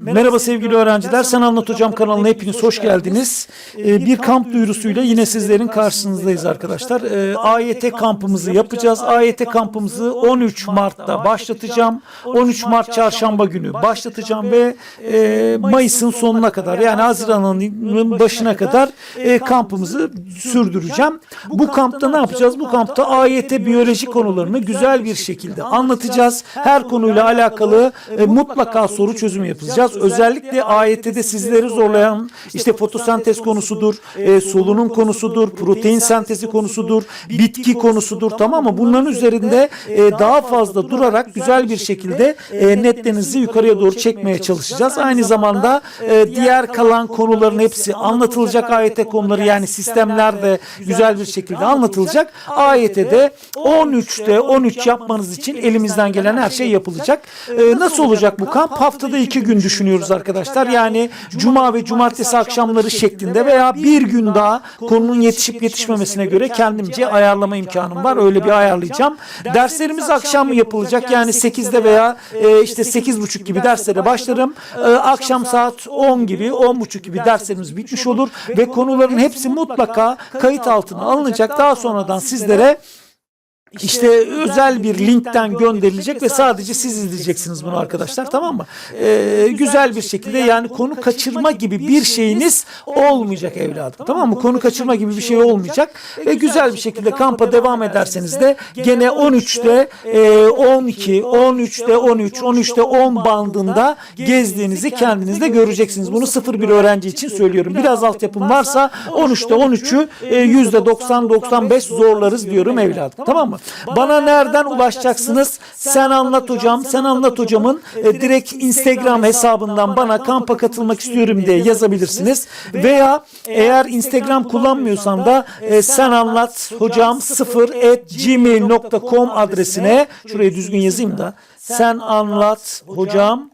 Merhaba sevgili öğrenciler. Sen Anlat Hocam kanalına hepiniz hoş geldiniz. Ee, Bir kamp duyurusuyla yine sizlerin karşınızdayız arkadaşlar. Ee, AYT kampımızı yapacağız. AYT kampımızı 13 Mart'ta başlatacağım. 13 Mart çarşamba günü başlatacağım ve e, Mayıs'ın sonuna kadar yani Haziran'ın başına kadar e, kampımızı sürdüreceğim. Bu kampta ne yapacağız? Bu kampta AYT biyoloji konularını güzel bir şekilde anlatacağız. Her konuyla alakalı e, mutlaka soru çözümü yapacağız. Özellikle AYT'de sizleri zorlayan işte fotosentez konusudur, e, solunum konusudur, protein sentezi konusudur, bitki konusudur tamam mı? Bunların üzerinde e, daha fazla durarak güzel bir şekilde e, netlerinizi yukarıya doğru çekmeye çalışacağız. Aynı zamanda e, diğer kalan konuların hepsi anlatılacak AYT konuları yani sistemler de güzel bir şekilde anlatılacak. AYT'de 13'te 13 yapmanız için elimizden gelen her şey yapılacak. E, nasıl olacak bu kamp? Haftada iki gün düşünüyoruz arkadaşlar. Yani cuma ve cumartesi akşamları şeklinde veya bir gün daha konunun yetişip yetişmemesine göre kendimce ayarlama imkanım var. Öyle bir ayarlayacağım. Derslerimiz akşam yapılacak. Yani 8'de veya e, işte 8.30 gibi derslere başlarım. E, akşam saat 10 gibi 10.30 gibi derslerimiz bitmiş olur ve konuların hepsi mutlaka kayıt altına alınacak. Daha sonradan sizlere işte özel bir linkten gönderilecek ve sadece siz izleyeceksiniz bunu arkadaşlar tamam mı? Ee, güzel bir şekilde yani konu kaçırma gibi bir şeyiniz olmayacak evladım tamam mı? Konu kaçırma gibi bir şey olmayacak ve güzel bir şekilde kampa devam ederseniz de gene 13'te e, 12, 13'te 13, 13'te 10 bandında gezdiğinizi kendiniz de göreceksiniz. Bunu 01 öğrenci için söylüyorum. Biraz altyapım varsa 13'te 13'ü e, %90-95 zorlarız diyorum evladım tamam mı? Bana nereden ulaşacaksınız? Sen anlat hocam. Sen anlat hocamın e, direkt Instagram hesabından bana kampa katılmak istiyorum diye yazabilirsiniz. Veya eğer Instagram kullanmıyorsan da e, sen anlat hocam 0 at gmail.com adresine şurayı düzgün yazayım da sen anlat hocam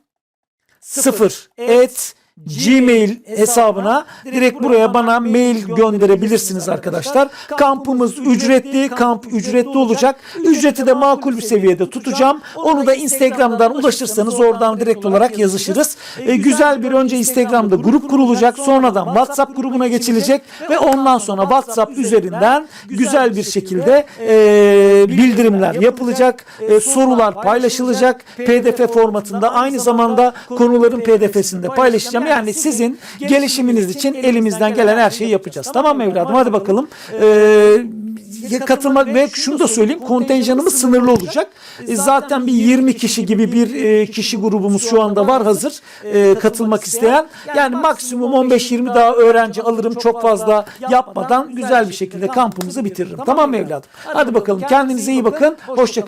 0 et Gmail hesabına direkt buraya bana mail gönderebilirsiniz arkadaşlar. Kampımız ücretli, kamp ücretli olacak. Ücreti de makul bir seviyede tutacağım. Onu da Instagram'dan ulaşırsanız oradan direkt olarak yazışırız. E, güzel bir önce Instagram'da grup kurulacak. Sonradan WhatsApp grubuna geçilecek ve ondan sonra WhatsApp üzerinden güzel bir şekilde e, bildirimler yapılacak. E, sorular paylaşılacak. PDF formatında aynı zamanda konuların PDF'sinde paylaşacağım. Yani sizin gelişiminiz için elimizden gelen her şeyi yapacağız. Tamam mı evladım? Hadi bakalım. Ee, katılmak ve şunu da söyleyeyim kontenjanımız sınırlı olacak. E, zaten bir 20 kişi gibi bir e, kişi grubumuz şu anda var hazır e, katılmak isteyen. Yani maksimum 15-20 daha öğrenci alırım çok fazla yapmadan güzel bir şekilde kampımızı bitiririm. Tamam mı evladım? Hadi bakalım kendinize iyi bakın. Hoşçakalın.